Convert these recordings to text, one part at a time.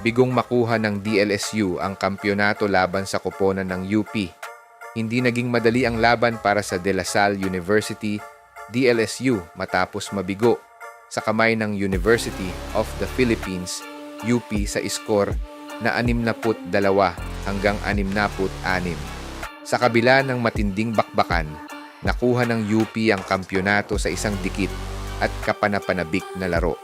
Bigong makuha ng DLSU ang kampyonato laban sa koponan ng UP. Hindi naging madali ang laban para sa De La Salle University, DLSU matapos mabigo sa kamay ng University of the Philippines, UP sa iskor na 62 hanggang 66. Sa kabila ng matinding bakbakan, nakuha ng UP ang kampyonato sa isang dikit at kapanapanabik na laro.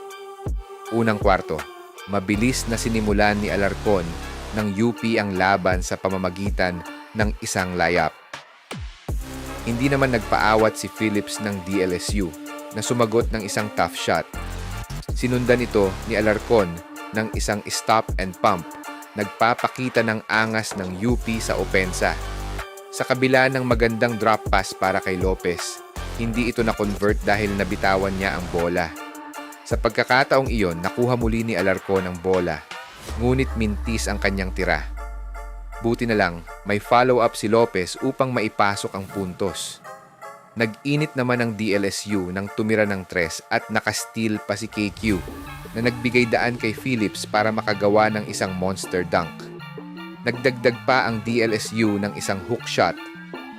Unang kwarto, mabilis na sinimulan ni Alarcon ng UP ang laban sa pamamagitan ng isang layup. Hindi naman nagpaawat si Phillips ng DLSU na sumagot ng isang tough shot. Sinundan ito ni Alarcon ng isang stop and pump, nagpapakita ng angas ng UP sa opensa. Sa kabila ng magandang drop pass para kay Lopez, hindi ito na-convert dahil nabitawan niya ang bola. Sa pagkakataong iyon, nakuha muli ni Alarcon ang bola, ngunit mintis ang kanyang tira. Buti na lang, may follow-up si Lopez upang maipasok ang puntos. Nag-init naman ang DLSU nang tumira ng tres at nakastil pa si KQ na nagbigay daan kay Phillips para makagawa ng isang monster dunk. Nagdagdag pa ang DLSU ng isang hook shot,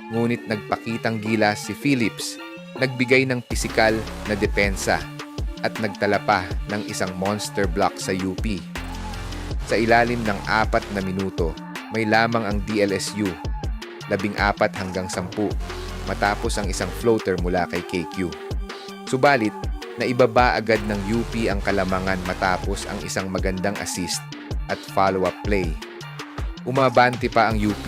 ngunit nagpakitang gilas si Phillips, nagbigay ng pisikal na depensa at nagtala pa ng isang monster block sa UP. Sa ilalim ng apat na minuto, may lamang ang DLSU, labing apat hanggang sampu, matapos ang isang floater mula kay KQ. Subalit, naibaba agad ng UP ang kalamangan matapos ang isang magandang assist at follow-up play. Umabante pa ang UP,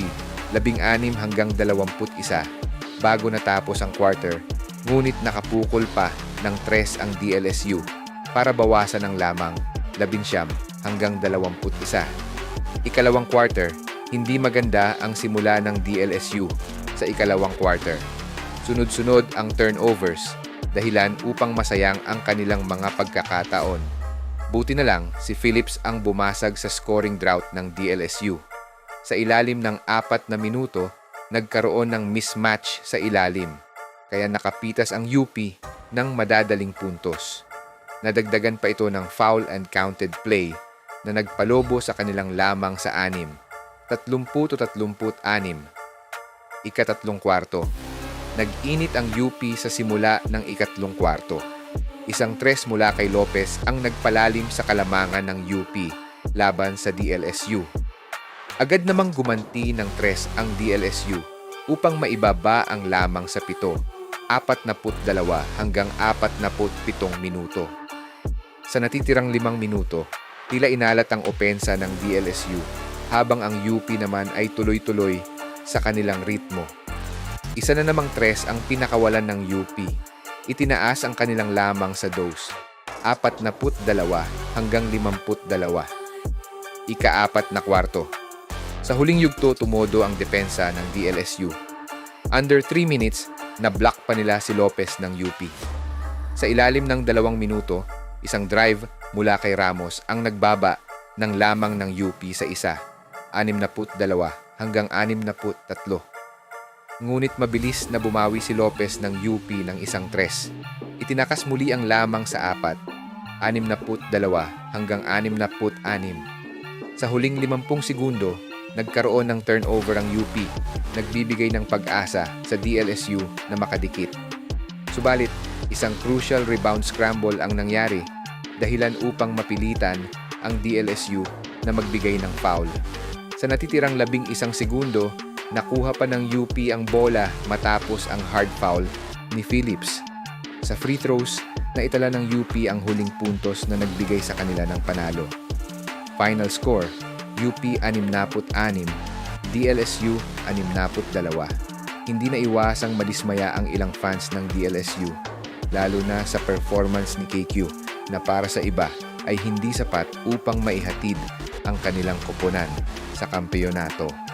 labing anim hanggang dalawamput isa, bago natapos ang quarter, ngunit nakapukol pa ng tres ang DLSU para bawasan ng lamang labinsyam hanggang dalawamput isa. Ikalawang quarter, hindi maganda ang simula ng DLSU sa ikalawang quarter. Sunod-sunod ang turnovers, dahilan upang masayang ang kanilang mga pagkakataon. Buti na lang si Phillips ang bumasag sa scoring drought ng DLSU. Sa ilalim ng apat na minuto, nagkaroon ng mismatch sa ilalim, kaya nakapitas ang UP ng madadaling puntos. Nadagdagan pa ito ng foul and counted play na nagpalobo sa kanilang lamang sa anim. 30 to 36. Ikatatlong kwarto. Nag-init ang UP sa simula ng ikatlong kwarto. Isang tres mula kay Lopez ang nagpalalim sa kalamangan ng UP laban sa DLSU. Agad namang gumanti ng tres ang DLSU upang maibaba ang lamang sa pito, 42 hanggang 47 minuto. Sa natitirang limang minuto, tila inalat ang opensa ng DLSU habang ang UP naman ay tuloy-tuloy sa kanilang ritmo. Isa na namang tres ang pinakawalan ng UP. Itinaas ang kanilang lamang sa dose, 42 hanggang 52. Ika-apat na kwarto. Sa huling yugto tumodo ang depensa ng DLSU. Under 3 minutes, na-block pa nila si Lopez ng UP. Sa ilalim ng dalawang minuto, isang drive mula kay Ramos ang nagbaba ng lamang ng UP sa isa, 62 hanggang 63. Ngunit mabilis na bumawi si Lopez ng UP ng isang tres. Itinakas muli ang lamang sa apat, 62 hanggang 66. Sa huling 50 segundo, nagkaroon ng turnover ang UP, nagbibigay ng pag-asa sa DLSU na makadikit. Subalit, isang crucial rebound scramble ang nangyari dahilan upang mapilitan ang DLSU na magbigay ng foul. Sa natitirang labing isang segundo, nakuha pa ng UP ang bola matapos ang hard foul ni Phillips. Sa free throws, naitala ng UP ang huling puntos na nagbigay sa kanila ng panalo. Final score, UP 66, DLSU 62. Hindi na iwasang madismaya ang ilang fans ng DLSU, lalo na sa performance ni KQ na para sa iba ay hindi sapat upang maihatid ang kanilang koponan sa kampeyonato.